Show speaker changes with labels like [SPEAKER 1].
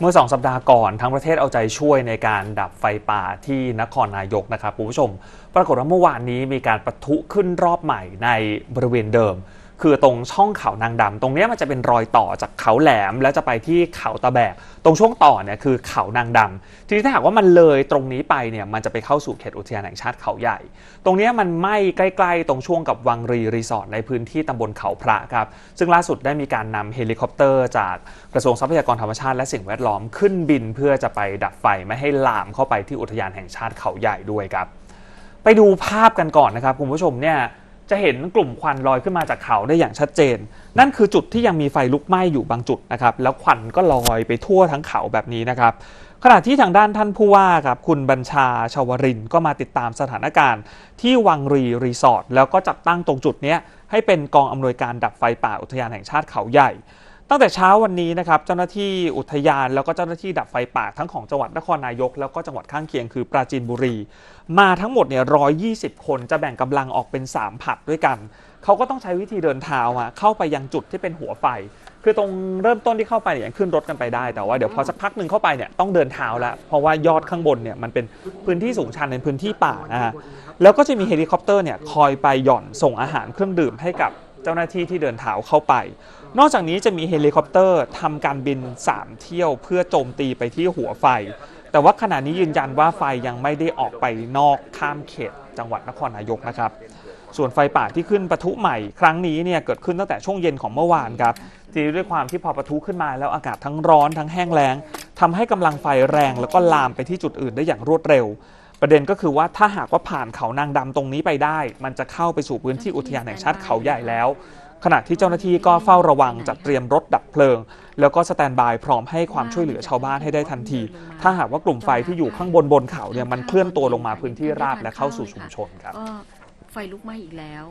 [SPEAKER 1] เมื่อสองสัปดาห์ก่อนทั้งประเทศเอาใจช่วยในการดับไฟป่าที่นครนายกนะครับคุณผู้ชม ปรากฏว่าเมื่อวานนี้มีการประทุขึ้นรอบใหม่ในบริเวณเดิม คือตรงช่องเขานางดำตรงนี้มันจะเป็นรอยต่อจากเขาแหลม แล้วจะไปที่เขาตะแบก ตรงช่วงต่อเนี่ยคือเขานางดำทีนี้ถ้าหากว่ามันเลยตรงนี้ไปเนี่ยมันจะไปเข้าสู่เขตอุทยานแห่งชาติเขาใหญ่ ตรงนี้มันไหม้ใกล้ๆ ตรงช่วงกับวังรีรีสอร์ทในพื้นที่ตำบลเขาพระครับ ซึ่งล่าสุดได้มีการนำเฮลิคอปเตอร์ จากกระทรวงทรัพยากรธรรมชาติและสิ่งแวดล้อมขึ้นบิน เพื่อจะไปดับไฟไม่ให้ลามเข้าไปที่อุทยานแห่งชาติเขาใหญ่ด้วยครับ ไปดูภาพกันก่อนนะครับคุณผู้ชมเนี่ย จะเห็นกลุ่มควันลอยขึ้นมาจากเขาได้อย่างชัดเจน นั่นคือจุดที่ยังมีไฟลุกไหม้อยู่บางจุดนะครับ แล้วควันก็ลอยไปทั่วทั้งเขาแบบนี้นะครับ ขณะที่ทางด้านท่านผู้ว่าครับคุณบัญชาชาวรินก็มาติดตามสถานการณ์ ที่วังรีรีสอร์ทแล้วก็จัดตั้งตรงจุดนี้ให้เป็นกองอำนวยการดับไฟป่าอุทยานแห่งชาติเขาใหญ่ ตั้งแต่เช้าวันนี้นะครับเจ้าหน้าที่อุทยานแล้วก็เจ้าหน้าที่ดับไฟป่าทั้งของจังหวัดนครนายก แล้วก็จังหวัดข้างเคียงคือปราจีนบุรี มาทั้งหมดเนี่ย120คนจะแบ่งกำลังออกเป็น 3 ผัดด้วยกัน เขาก็ต้องใช้วิธีเดินเท้าอะเข้าไปยังจุดที่เป็นหัวไฟ คือตรงเริ่มต้นที่เข้าไปเนี่ยยังขึ้นรถกันไปได้ แต่ว่าเดี๋ยวพอสักพักหนึ่งเข้าไปเนี่ยต้องเดินเท้าแล้วเพราะว่ายอดข้างบนเนี่ยมันเป็นพื้นที่สูงชันเป็นพื้นที่ป่านะฮะแล้วก็จะมีเฮลิคอปเตอร์เนี่ยคอยไปหย่อนส่งอาหารเครื่องดื่มให้กับ เจ้าหน้าที่ที่เดินเท้าเข้าไป นอกจากนี้จะมีเฮลิคอปเตอร์ทำการบิน 3 เที่ยวเพื่อโจมตีไปที่หัวไฟ แต่ว่าขณะนี้ยืนยันว่าไฟยังไม่ได้ออกไปนอกข้ามเขต จังหวัดนครนายกนะครับส่วนไฟป่าที่ขึ้นปะทุใหม่ครั้งนี้เนี่ยเกิดขึ้นตั้งแต่ช่วงเย็นของเมื่อวานครับทีด้วยความที่พอปะทุขึ้นมาแล้วอากาศทั้งร้อนทั้งแห้งแล้งทำให้กำลังไฟแรงแล้วก็ลามไปที่จุดอื่นได้อย่างรวดเร็ว ประเด็นก็คือว่าถ้าหากว่าผ่านเขานางดำตรงนี้ไปได้ มันจะเข้าไปสู่พื้นที่อุทยานแห่งชาติเขาใหญ่แล้ว ขณะที่เจ้าหน้าที่ก็เฝ้าระวังจัดเตรียมรถดับเพลิง แล้วก็สแตนบายพร้อมให้ความช่วยเหลือชาวบ้านให้ได้ทันที ถ้าหากว่ากลุ่มไฟที่อยู่ข้างบนบนเขาเนี่ยมันเคลื่อนตัวลงมาพื้นที่ราบและเข้าสู่ชุมชนครับ
[SPEAKER 2] ก็ไฟลุกไหม้อีกแล้ว